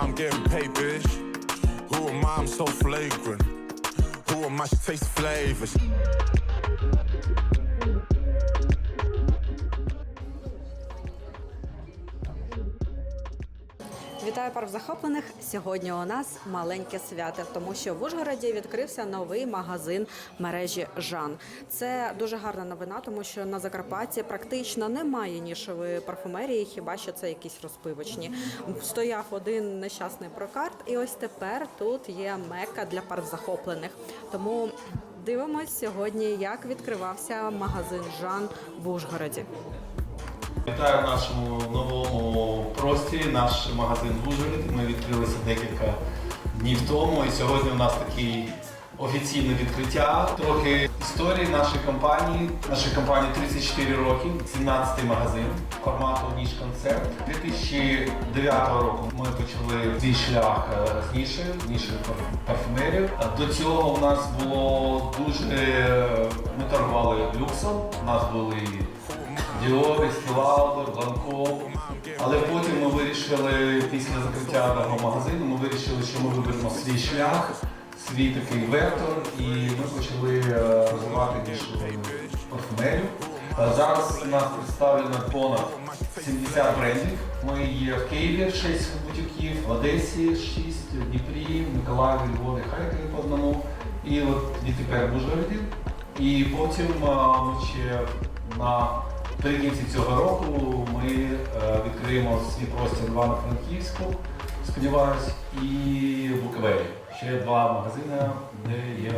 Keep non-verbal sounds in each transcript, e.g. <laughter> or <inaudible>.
I'm getting paid, bitch. Who am I? I'm so flagrant. Who am I? She tastes flavors. Вітаю пар захоплених. Сьогодні у нас маленьке свято, тому що в Ужгороді відкрився новий магазин мережі Жан. Це дуже гарна новина, тому що на Закарпатті практично немає нішової парфумерії, хіба що це якісь розпивочні. Стояв один нещасний прокарт, і ось тепер тут є мека для пар захоплених. Тому дивимось сьогодні, як відкривався магазин Жан в Ужгороді. Вітаю нашому просторі, наш магазин в. Ми відкрилися декілька днів тому, і сьогодні у нас такий офіційне відкриття. Трохи історії нашої компанії. Нашій компанії 34 роки, 17-й магазин формату ніж концерт. 2009 року ми почали свій шлях е, з ніші, ніші пар- парфумерів. До цього у нас було дуже ми торгували люксом. У нас були Діор, Стілаудер, Ланком. Але потім ми вирішили, після закриття того магазину, ми вирішили, що ми виберемо свій шлях, свій такий вектор, і ми почали е, розвивати нішу парфумерію. Е, Зараз у нас представлено понад 70 брендів. Ми є в Києві 6 бутіків, в Одесі 6, в Дніпрі, в Миколаєві, Львові, Харкові по одному. І от відтепер в Ужгороді. І потім е, ми ще на Наприкінці цього року ми е, відкриємо свій простір два на Франківську, сподіваюсь, і в Буковелі. Ще два магазини, де є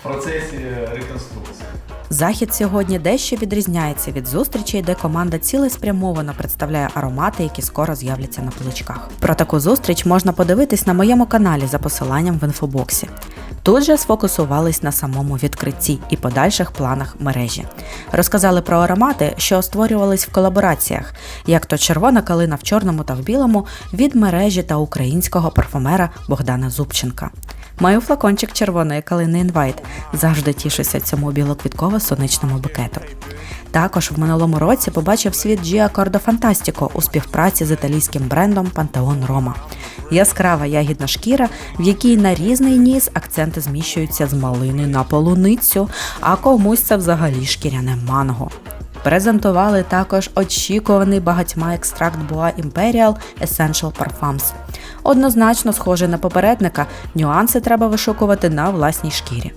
в процесі реконструкції. Захід сьогодні дещо відрізняється від зустрічей, де команда цілеспрямовано представляє аромати, які скоро з'являться на поличках. Про таку зустріч можна подивитись на моєму каналі за посиланням в інфобоксі. Тут же сфокусувались на самому відкритті і подальших планах мережі. Розказали про аромати, що створювались в колабораціях, як то червона калина в чорному та в білому від мережі та українського парфумера Богдана Зубченка. Маю флакончик червоної калини Інвайт. Завжди тішуся цьому білоквітково-сонячному букету. Також в минулому році побачив світ Gia Cordo Fantastico у співпраці з італійським брендом Pantheon Roma. Яскрава ягідна шкіра, в якій на різний ніс акценти зміщуються з малини на полуницю, а комусь це взагалі шкіряне манго. Презентували також очікуваний багатьма екстракт Boa Imperial Essential Parfums. Однозначно схожий на попередника, нюанси треба вишукувати на власній шкірі.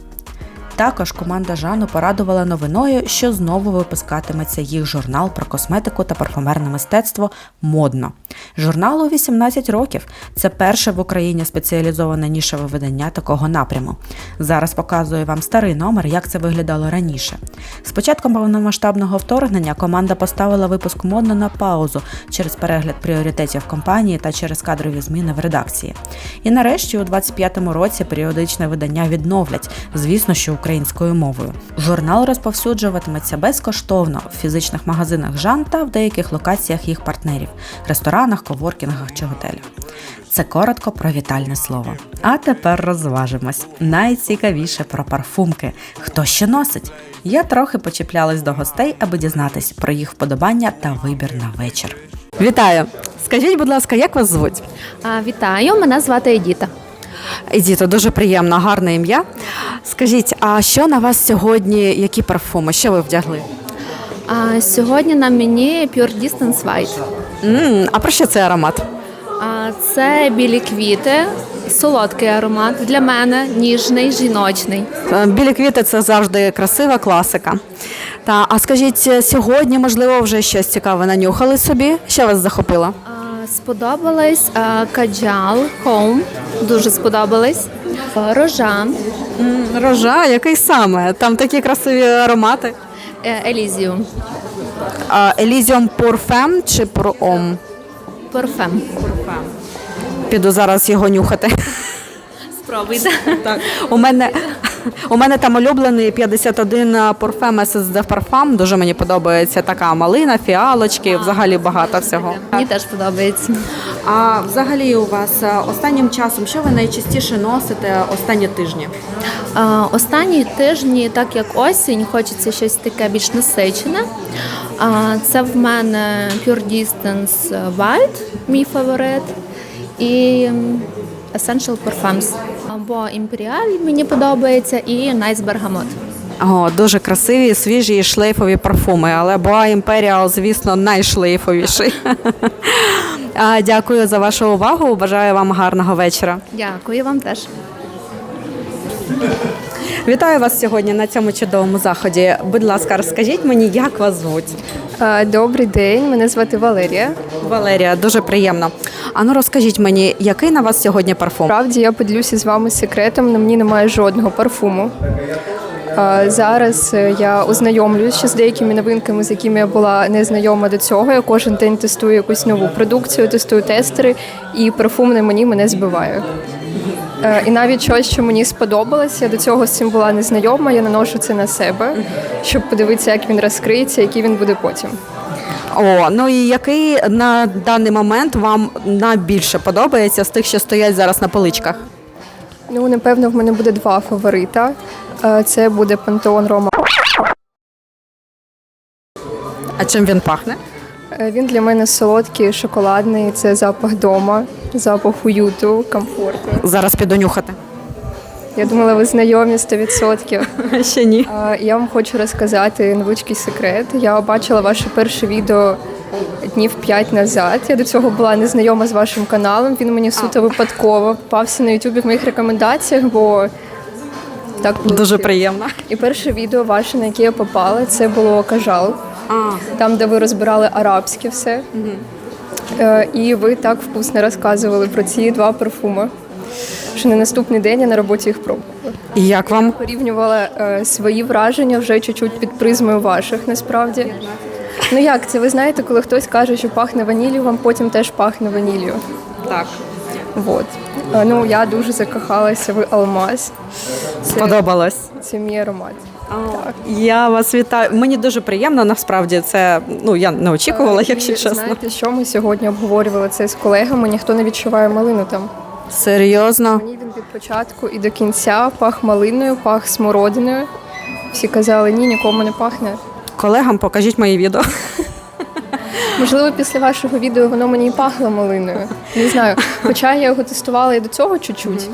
Також команда Жану порадувала новиною, що знову випускатиметься їх журнал про косметику та парфумерне мистецтво модно. Журналу 18 років. Це перше в Україні спеціалізоване нішеве видання такого напряму. Зараз показую вам старий номер, як це виглядало раніше. З початком повномасштабного вторгнення команда поставила випуск модно на паузу через перегляд пріоритетів компанії та через кадрові зміни в редакції. І нарешті у 25-му році періодичне видання відновлять, звісно, що українською мовою. Журнал розповсюджуватиметься безкоштовно в фізичних магазинах Жан та в деяких локаціях їх партнерів ресторанах, коворкінгах чи готелях. Це коротко про вітальне слово. А тепер розважимось. Найцікавіше про парфумки. Хто що носить? Я трохи почіплялась до гостей, аби дізнатись про їх вподобання та вибір на вечір. Вітаю! Скажіть, будь ласка, як вас звуть? А, Вітаю, мене звати Едіта. Едіто, дуже приємно, гарне ім'я. Скажіть, а що на вас сьогодні? Які парфуми? Що ви вдягли? А, Сьогодні на мені Pure Distance White. м а про що цей аромат? А, Це білі квіти, солодкий аромат для мене, ніжний, жіночний. Е, Білі квіти це завжди красива класика. Та а скажіть, сьогодні, можливо, вже щось цікаве нанюхали собі? Що вас захопило? А, Сподобалась Каджал Home, дуже сподобались. Рожа, Рожа, який саме? Там такі красиві аромати. е, Elysium, Елізіум Порфем чи Проом? парфем. Піду зараз його нюхати. Спробуйте. Так. У мене <laughs> У мене там улюблений 51 Parfum SSD Parfum. Дуже мені подобається така малина, фіалочки, взагалі багато всього. Мені теж подобається. А взагалі у вас е, останнім часом, що ви найчастіше носите останні тижні? А, Останні тижні, так як осінь, хочеться щось таке більш насичене. А, Це в мене Pure Distance White, мій фаворит, і Essential Parfums. Або імперіаль мені подобається, і Найс Бергамот. О, дуже красиві, свіжі і шлейфові парфуми, але Боа Імперіал, звісно, найшлейфовіший. <laughs> Дякую за вашу увагу. Бажаю вам гарного вечора. Дякую вам теж. Вітаю вас сьогодні на цьому чудовому заході. Будь ласка, розкажіть мені, як вас звуть? Добрий день, мене звати Валерія. Валерія, дуже приємно. А ну розкажіть мені, який на вас сьогодні парфум? Справді я поділюся з вами секретом. На мені немає жодного парфуму. Зараз е, я ознайомлююся ще з деякими новинками, з якими я була не знайома до цього. Я кожен день тестую якусь нову продукцію, тестую тестери, і парфум на мені мене збиває. Е, І навіть щось, що мені сподобалось, я до цього з цим була незнайома. Я наношу це на себе, щоб подивитися, як він розкриється, який він буде потім. О, ну і який на даний момент вам найбільше подобається з тих, що стоять зараз на поличках? Ну, напевно, в мене буде два фаворита. Е, Це буде Пантеон Рома. А чим він пахне? Е, Він для мене солодкий, шоколадний. Це запах дома, запах уюту, комфорту. Зараз піду нюхати. Я думала, ви знайомі 100%. <laughs> Ще ні. Я вам хочу розказати невеличкий секрет. Я бачила ваше перше відео днів 5 назад. Я до цього була незнайома з вашим каналом. Він мені суто випадково попався на Ютубі в моїх рекомендаціях, бо так було. Дуже приємно. І перше відео ваше, на яке я попала, це було кажал. А, там, де ви розбирали арабське все. Е, І ви так вкусно розказували про ці два парфуми. Що на наступний день я на роботі їх пробувала. і як вам? Порівнювала е, свої враження вже чуть-чуть під призмою ваших, насправді. Ну як це? Ви знаєте, коли хтось каже, що пахне ваніллю, вам потім теж пахне ваніллю. Так. Вот. Е, Ну я дуже закохалася в алмаз. Це, Сподобалось. це мій аромат. Я вас вітаю. Мені дуже приємно, насправді це ну я не очікувала, Е, якщо чесно. Знаєте, що ми сьогодні обговорювали це з колегами? Ніхто не відчуває малину там. Серйозно. Мені він від початку і до кінця пах малиною, пах смородиною. Всі казали, ні, нікому не пахне. Колегам покажіть мої відео. Можливо, після вашого відео воно мені і пахло малиною. Не знаю. Хоча я його тестувала і до цього чуть-чуть.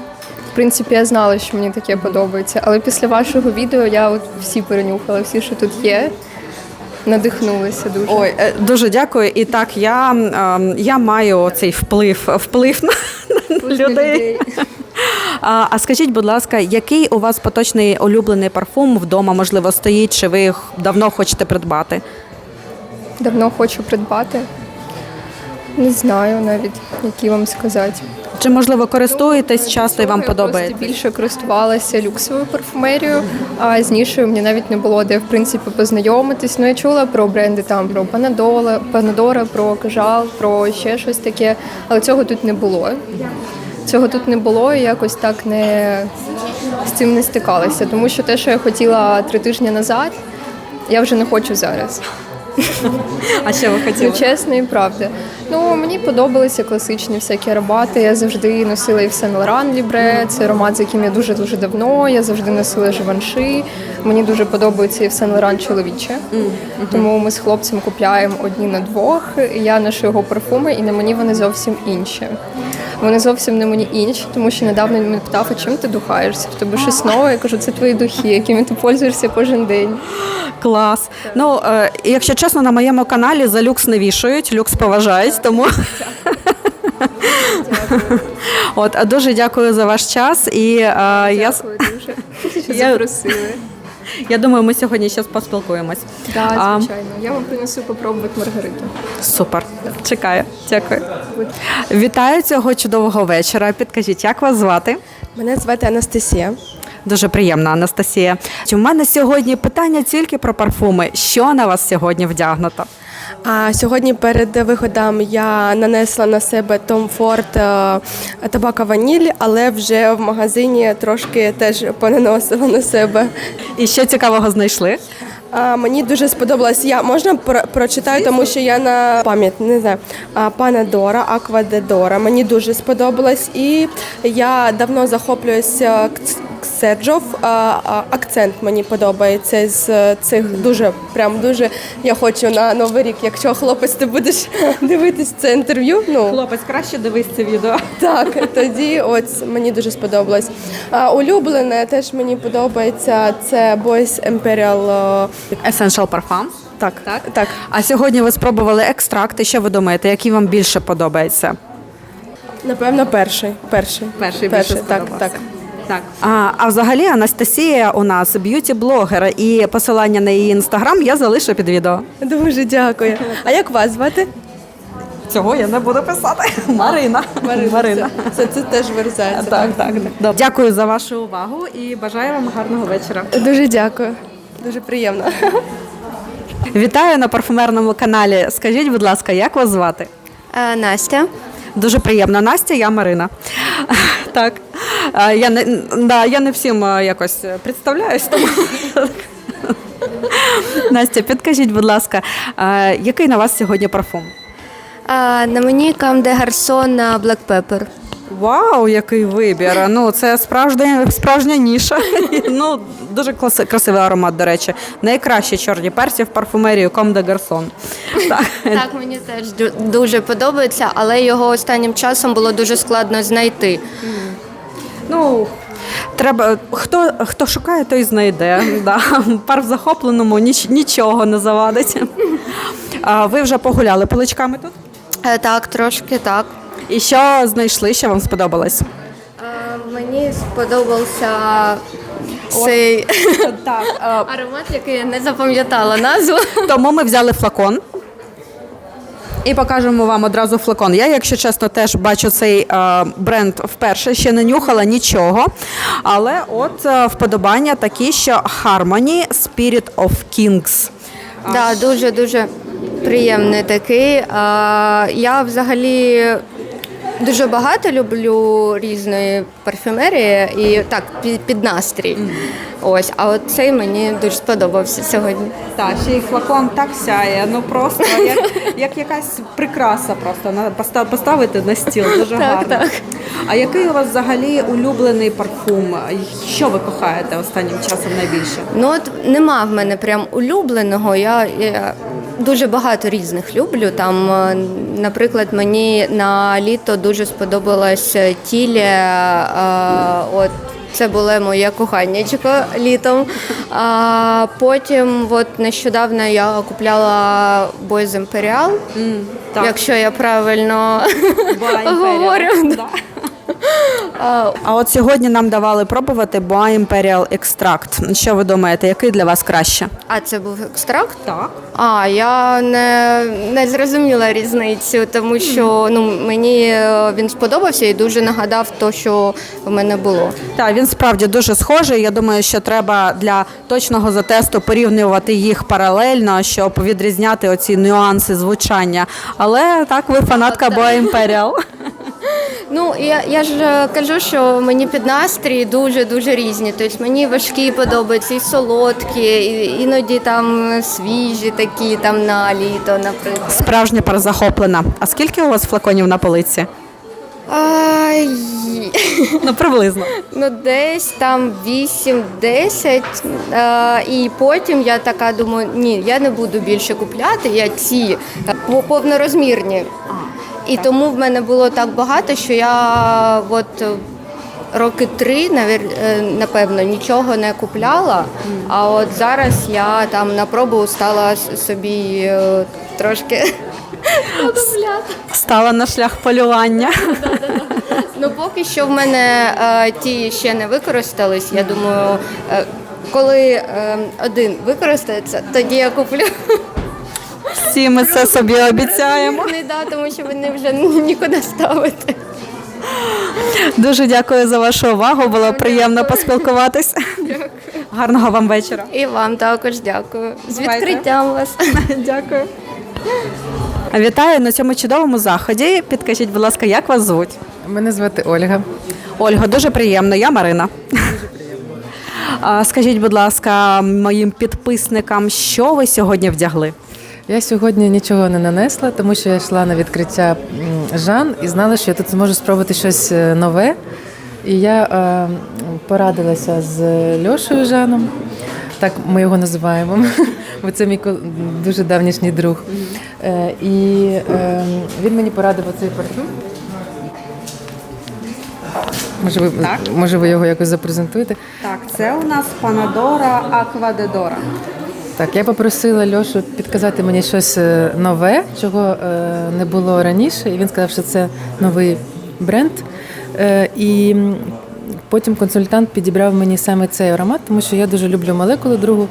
В принципі, я знала, що мені таке подобається. Але після вашого відео я от всі перенюхала, всі, що тут є, надихнулася дуже. Ой, е, дуже дякую. І так, я, ем, я маю цей вплив, вплив на, на людей. <laughs> А, а скажіть, будь ласка, який у вас поточний улюблений парфум вдома, можливо, стоїть, чи ви їх давно хочете придбати? Давно хочу придбати. Не знаю навіть, які вам сказати. Чи можливо користуєтесь часто і вам подобається? просто більше користувалася люксовою парфумерією, а з нішою мені навіть не було де в принципі познайомитись. Ну я чула про бренди там про Панадола, Панадора, про Кажал, про ще щось таке, але цього тут не було. Цього тут не було і якось так не з цим не стикалася. Тому що те, що я хотіла три тижні назад, я вже не хочу зараз. А що ви Ну, хотіли? чесно і правда. Ну мені подобалися класичні всякі аромати. Я завжди носила і в Сен Лоран Лібре. Це аромат, з яким я дуже дуже давно. Я завжди носила Живанши. Мені дуже подобається і в Сен Лоран чоловіче. Тому ми з хлопцем купляємо одні на двох. Я ношу його парфуми, і на мені вони зовсім інші. Вони зовсім не мені інші, тому що недавно він мене питав, а чим ти духаєшся? В тебе щось нове? Я кажу, це твої духи, якими ти пользуєшся кожен день. Клас. Ну, е, якщо чесно, на моєму каналі за люкс не вішають, люкс поважають, тому. От, дуже дякую за ваш час. І е, я, дуже, що Я- запросили. я думаю, ми сьогодні ще поспілкуємось. Так, А, звичайно. Я вам принесу попробувати Маргариту. Супер. Чекаю. Дякую. Вітаю цього чудового вечора. Підкажіть, як вас звати? Мене звати Анастасія. Дуже приємно, Анастасія. У мене сьогодні питання тільки про парфуми. Що на вас сьогодні вдягнуто? А сьогодні перед виходом я нанесла на себе Tom Ford табака ваніль, але вже в магазині трошки теж понаносила на себе. І що цікавого знайшли? А, мені дуже сподобалось. Я можна про- прочитаю, тому що я на пам'ять не знаю. А, пана Дора, Аква де Дора. Мені дуже сподобалось. І я давно захоплююся А, акцент мені подобається з е, цих дуже, прям дуже. Я хочу на новий рік, якщо хлопець ти будеш <laughs> дивитись це інтерв'ю. Ну Хлопець, краще дивись це відео. так, тоді от мені дуже сподобалось. А, улюблене теж мені подобається. Це Boys Imperial. е, Essential Parfum. Так, так, так. А сьогодні ви спробували екстракти. Що ви думаєте, який вам більше подобається? Напевно, перший. Перший. Перший більше перший так, так. Так. А, а взагалі Анастасія у нас б'юті-блогер, і посилання на її інстаграм я залишу під відео. Дуже дякую. А як вас звати? Цього я не буду писати. Марина. Марина. Це, це теж вирізається. Так, так. Добре. Дякую за вашу увагу і бажаю вам гарного вечора. Дуже дякую. Дуже приємно. Вітаю на парфумерному каналі. Скажіть, будь ласка, як вас звати? Е, Настя. Дуже приємно. Настя, я Марина. <laughs> Так. Е, Я не, да, я не всім е, якось представляюсь. Тому... <laughs> Настя, підкажіть, будь ласка, е, який на вас сьогодні парфум? На мені Кам де Гарсон Black Pepper. Вау, який вибір! Ну, це справжня, справжня ніша. <laughs> Ну, дуже класи- красивий аромат, до речі. Найкращі чорні персі в парфумерії de Garçon. Так. Так, мені теж дуже подобається, але його останнім часом було дуже складно знайти. Ну, треба, хто, хто шукає, той знайде. Да. Пар в захопленому ніч, нічого не завадить. А ви вже погуляли поличками тут? Е, Так, трошки так. І що знайшли, що вам сподобалось? Е, Мені сподобався цей <laughs> <laughs> аромат, який я не запам'ятала назву. <laughs> Тому ми взяли флакон. І покажемо вам одразу флакон. Я, якщо чесно, теж бачу цей е, бренд вперше, ще не нюхала нічого. Але от е, вподобання такі, що Harmony Spirit of Kings. Да, дуже дуже приємний такий. Я взагалі дуже багато люблю різної парфюмерії і так під, настрій. Ось, а от цей мені дуже сподобався сьогодні. Так, ще й флакон так сяє, ну просто як, як якась прикраса просто на поста- поставити на стіл. Дуже гарно. так. А який у вас взагалі улюблений парфум? Що ви кохаєте останнім часом найбільше? Ну от нема в мене прям улюбленого. Я, я дуже багато різних люблю. Там, е, наприклад, мені на літо дуже сподобалась тілі. е, От це було моє коханнячко літом. А потім, от нещодавно я купляла Boys Imperial, так. якщо я правильно говорю. А от сьогодні нам давали пробувати Boa Imperial Extract. Що ви думаєте, який для вас краще? А це був екстракт? Так. А, я не, не зрозуміла різницю, тому що ну, мені е, він сподобався і дуже нагадав то, що в мене було. Так, він справді дуже схожий. Я думаю, що треба для точного затесту порівнювати їх паралельно, щоб відрізняти оці нюанси звучання. Але так, ви фанатка Boa Imperial. Ну, я, я ж е, кажу, що мені під настрій дуже-дуже різні. Тобто мені важкі подобаються, і солодкі, і, іноді там свіжі такі, там на літо, наприклад. Справжня пара захоплена. А скільки у вас флаконів на полиці? Ай, Ну, приблизно. Ну, десь там 8-10. Е, і потім я така думаю, ні, я не буду більше купляти, я ці е, повнорозмірні. І тому в мене було так багато, що я от роки три, навір- е, напевно, нічого не купляла. А от зараз я там на пробу стала собі е, трошки. Стала на шлях полювання. <laughs> Ну, поки що в мене е, ті ще не використались. Я думаю, е, коли е, один використається, тоді я куплю. Всі ми це собі обіцяємо. Не да, тому що вони вже нікуди ставити. Дуже дякую за вашу увагу. Було приємно поспілкуватись. Гарного вам вечора. І вам також дякую. З відкриттям вас. <laughs> Дякую. Вітаю на цьому чудовому заході. Підкажіть, будь ласка, як вас звуть? Мене звати Ольга. Ольга, дуже приємно. Я Марина. А, Скажіть, будь ласка, моїм підписникам, що ви сьогодні вдягли? Я сьогодні нічого не нанесла, тому що я йшла на відкриття Жан і знала, що я тут зможу спробувати щось е, нове. І я е, порадилася з Льошею Жаном. Так ми його називаємо, <laughs> бо це мій дуже давнішній друг. Е, і е, він мені порадив оцей парфюм. Може ви, може, ви його якось запрезентуєте? Так, це у нас Панадора Аквадедора. Так, я попросила Льошу підказати мені щось е, нове, чого е, не було раніше. І він сказав, що це новий бренд. Е, І потім консультант підібрав мені саме цей аромат, тому що я дуже люблю молекулу другу.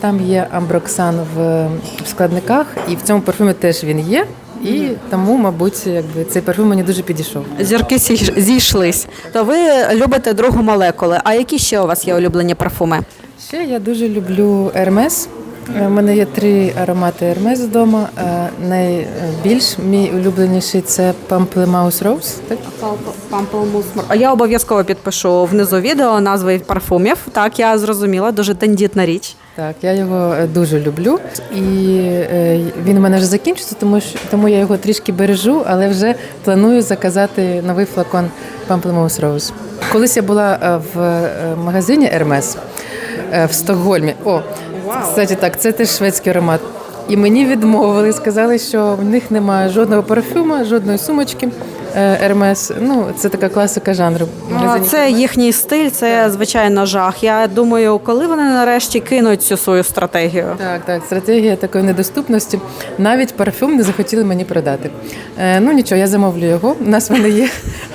Там є амброксан в, складниках, і в цьому парфумі теж він є. І тому, мабуть, якби цей парфум мені дуже підійшов. Зірки зійшлись. То ви любите другу молекули. А які ще у вас є улюблені парфуми? Ще я дуже люблю Ермес. У мене є три аромати Ермес вдома. Е, Найбільш мій улюбленіший це Pamplemousse Rose. Так? А я обов'язково підпишу внизу відео назви парфумів. Так, я зрозуміла, дуже тендітна річ. Так, я його е, дуже люблю. І е, він у мене вже закінчиться, тому що тому я його трішки бережу, але вже планую заказати новий флакон Pamplemousse Rose. Колись я була е, в е, магазині Hermes е, в Стокгольмі. О, кстати, так, це теж шведський аромат. І мені відмовили, сказали, що в них немає жодного парфюма, жодної сумочки. е, Hermes. Ну, це така класика жанру. Ну, це їхній стиль, це звичайно жах. Я думаю, коли вони нарешті кинуть цю свою стратегію. Так, так, стратегія такої недоступності. Навіть парфюм не захотіли мені продати. Е, ну нічого, я замовлю його. У нас вони є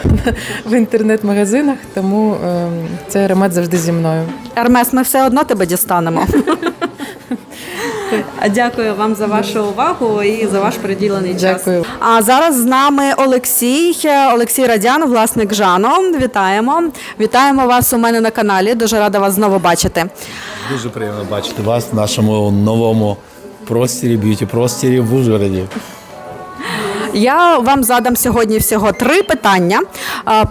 <laughs> в інтернет-магазинах, тому е, цей аромат завжди зі мною. Ермес, ми все одно тебе дістанемо. <laughs> Дякую вам за вашу увагу і за ваш приділений час. Дякую. А зараз з нами Олексій, Олексій Радян, власник Жано. Вітаємо. Вітаємо вас у мене на каналі. Дуже рада вас знову бачити. Дуже приємно бачити вас в нашому новому простірі, б'юті простірі в Ужгороді. Я вам задам сьогодні всього три питання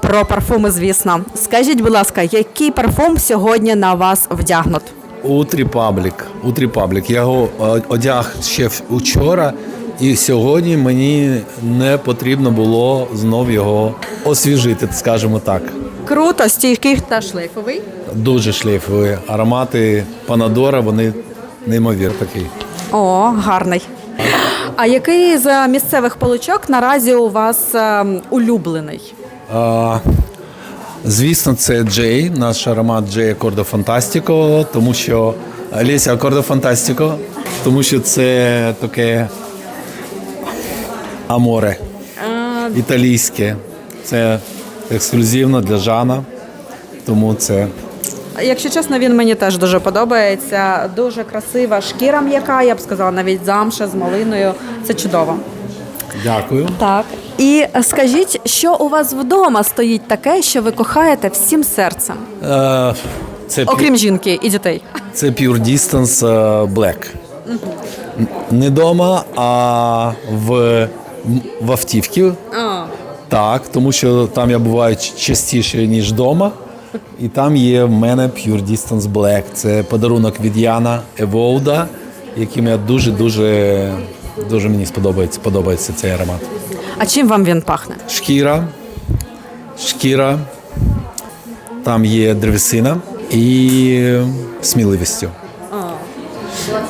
про парфуми, звісно. Скажіть, будь ласка, який парфум сьогодні на вас вдягнут? Утрі Паблік. Утрі Паблік. Я його е, одяг ще в- учора, і сьогодні мені не потрібно було знов його освіжити, скажімо так. Круто, стійкий та шлейфовий. Дуже шлейфові аромати Панадора, вони неймовірні такі. О, гарний. А який з місцевих поличок наразі у вас ем, улюблений? А, звісно, це Джей, наш аромат Джей Акордо Фантастіко, тому що Леся Акордо Фантастіко, тому що це таке аморе італійське. Це ексклюзивно для Жана, тому це Якщо чесно, він мені теж дуже подобається. Дуже красива шкіра м'яка, я б сказала, навіть замша з малиною. Це чудово. дякую. Так. І скажіть, що у вас вдома стоїть таке, що ви кохаєте всім серцем, Е, Це, окрім жінки і дітей? це Pure Distance е, Black. Не вдома, а в, в автівці. Так, тому що там я буваю частіше, ніж вдома. І там є в мене Pure Distance Black. Це подарунок від Яна Еволда, яким я дуже-дуже дуже мені сподобається, подобається цей аромат. А чим вам він пахне? Шкіра, шкіра, там є древесина і сміливістю.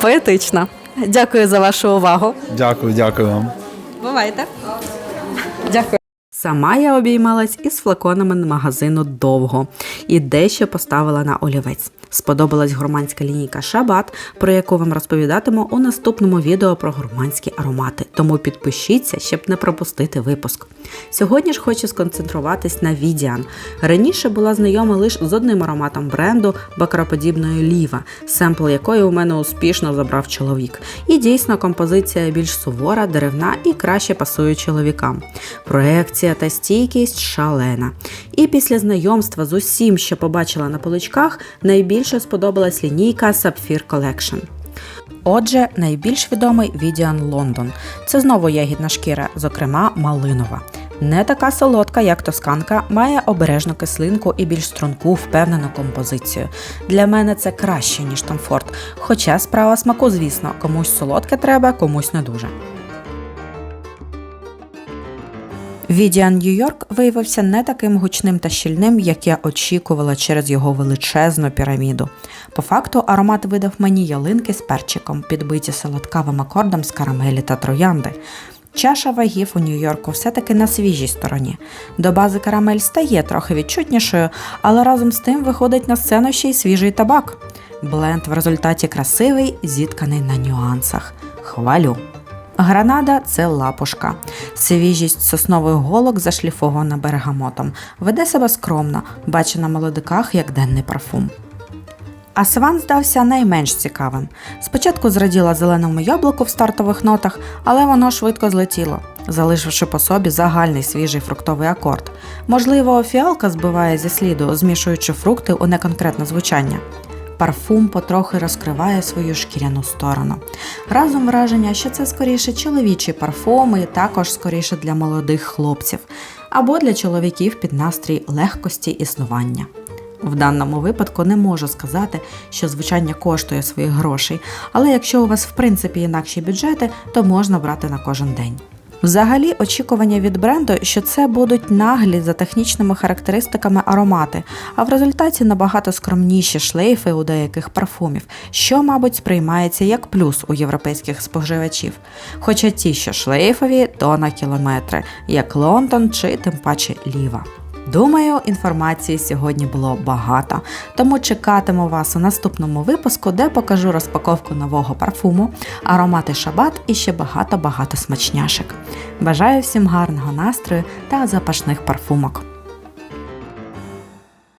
Поетично. Дякую за вашу увагу. Дякую, дякую вам. Бувайте. Сама я обіймалась із флаконами магазину довго і дещо поставила на олівець. Сподобалась гурманська лінійка Шабат, про яку вам розповідатиму у наступному відео про гурманські аромати. Тому підпишіться, щоб не пропустити випуск. Сьогодні ж хочу сконцентруватись на Відіан. Раніше була знайома лише з одним ароматом бренду бакароподібної ліва, семпл якої у мене успішно забрав чоловік. І дійсно композиція більш сувора, деревна і краще пасує чоловікам. Проекція та стійкість шалена. І після знайомства з усім, що побачила на поличках, найбільше сподобалась лінійка Sapphire Collection. Отже, найбільш відомий Відіан Лондон. Це знову ягідна шкіра, зокрема малинова. Не така солодка, як тосканка, має обережну кислинку і більш струнку, впевнену композицію. Для мене це краще, ніж Тамфорд. Хоча справа смаку, звісно, комусь солодке треба, комусь не дуже. Відіан Нью-Йорк виявився не таким гучним та щільним, як я очікувала через його величезну піраміду. По факту аромат видав мені ялинки з перчиком, підбиті солодкавим акордом з карамелі та троянди. Чаша вагів у Нью-Йорку все-таки на свіжій стороні. До бази карамель стає трохи відчутнішою, але разом з тим виходить на сцену ще й свіжий табак. Бленд в результаті красивий, зітканий на нюансах. Хвалю. Гранада це лапушка. Свіжість соснових голок зашліфована бергамотом. Веде себе скромно, бачить на молодиках як денний парфум. А Сван здався найменш цікавим. Спочатку зраділа зеленому яблуку в стартових нотах, але воно швидко злетіло, залишивши по собі загальний свіжий фруктовий акорд. Можливо, фіалка збиває зі сліду, змішуючи фрукти у неконкретне звучання. Парфум потрохи розкриває свою шкіряну сторону. Разом враження, що це скоріше чоловічі парфуми, і також скоріше для молодих хлопців, або для чоловіків під настрій легкості існування. В даному випадку не можу сказати, що звучання коштує своїх грошей, але якщо у вас в принципі інакші бюджети, то можна брати на кожен день. Взагалі, очікування від бренду, що це будуть наглі за технічними характеристиками аромати, а в результаті набагато скромніші шлейфи у деяких парфумів, що, мабуть, сприймається як плюс у європейських споживачів. Хоча ті, що шлейфові, то на кілометри, як Лондон чи тим паче Ліва. Думаю, інформації сьогодні було багато, тому чекатиму вас у наступному випуску, де покажу розпаковку нового парфуму, аромати шабат і ще багато-багато смачняшек. Бажаю всім гарного настрою та запашних парфумок.